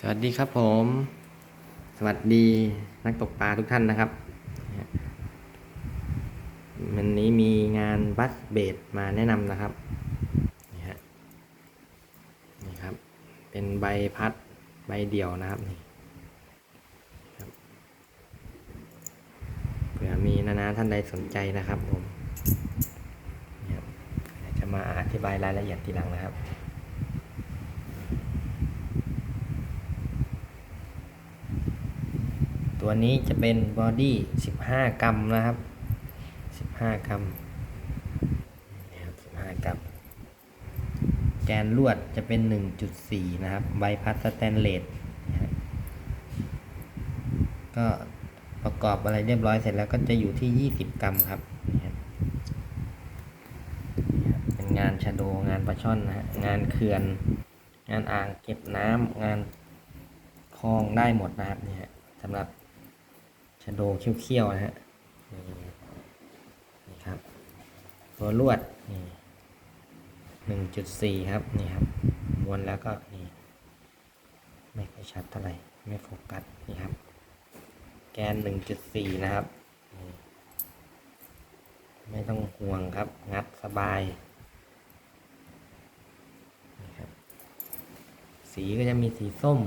สวัสดีครับผม สวัสดีนักตกปลาทุกท่านนะครับ วันนี้มีงานบัสเบดมาแนะนำนะครับ นี่ฮะ นี่ครับ เป็นใบพัดใบเดี่ยวนะครับนี่เผื่อมีนานาท่านใดสนใจนะครับผมจะมาอธิบายรายละเอียดทีหลังนะครับ ตัวนี้จะเป็นบอดี้ 15 กรัมนะครับ 15 กรัมนี่ครับ15 กรัม แกนลวดจะเป็น 1.4 นะครับ ใบพัดสแตนเลสก็ประกอบอะไรเรียบร้อยเสร็จแล้วก็จะอยู่ที่ 20 กรัมครับนี่ครับนี่ครับเป็นงานชะโดงานปลาช่อนนะฮะ งานเขื่อน งานอ่างเก็บน้ำงานคลองได้หมดนะครับเนี่ยสำหรับ ชะโดเขี้ยวๆนะฮะนี่ครับ ตัวลวดนี่หนึ่งจุดสี่ครับนี่ครับม้วนแล้วก็นี่ไม่ค่อยชัดเท่าไหร่ไม่โฟกัสนี่ครับ แกนหนึ่งจุดสี่นะครับ ไม่ต้องห่วงครับ งัดสบายนี่ครับสีก็จะมีสีส้ม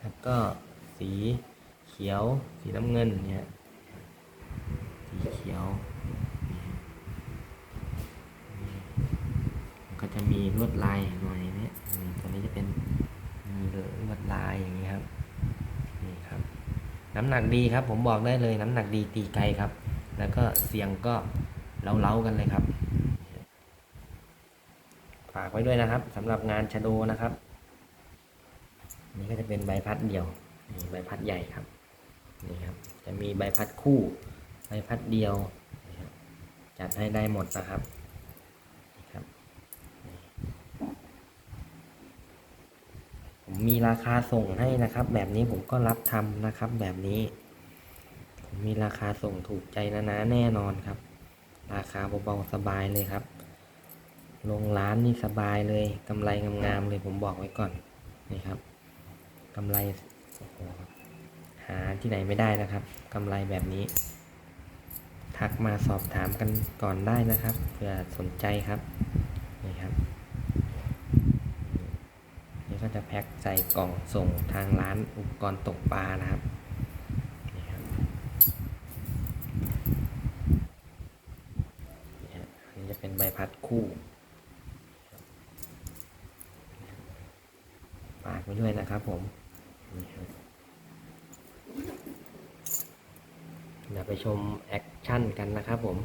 แล้วก็สี ขียว สีน้ำเงินเนี่ย สีเขียว ก็จะมีลวดลายหน่อยเนี่ยตัวนี้จะเป็นมีลวดลายอย่างนี้ครับ นี่ครับ น้ำหนักดีครับ ผมบอกได้เลยน้ำหนักดีตีไกลครับ แล้วก็เสียงก็เล้าๆกันเลยครับ ฝากไว้ด้วยนะครับสำหรับงานชะโดนะครับ นี่ก็จะเป็นใบพัดเดี่ยวนี่ใบพัดใหญ่ครับ นี่ครับจะมีใบพัดคู่ใบพัดเดียวจัดให้ได้หมดนะครับครับ ผมมีราคาส่งให้นะครับ แบบนี้ผมก็รับทำนะครับ แบบนี้ ผมมีราคาส่งถูกใจนะนะแน่นอนครับ ราคาเบาๆสบายเลยครับ ลงร้านนี่สบายเลยกำไรงามๆเลยผมบอกไว้ก่อนนี่ครับกำไรโอ้โห หาที่ไหนไม่ได้นะครับกำไรแบบนี้ ทักมาสอบถามกันก่อนได้นะครับเผื่อสนใจครับนี่ครับนี่ก็จะแพ็คใส่กล่องส่งทางร้านอุปกรณ์ตกปลานะครับนี่ครับนี่จะเป็นใบพัดคู่ฝากไว้ด้วยนะครับผมนี่ครับ เดี๋ยวไปชมแอคชั่นกันนะครับผม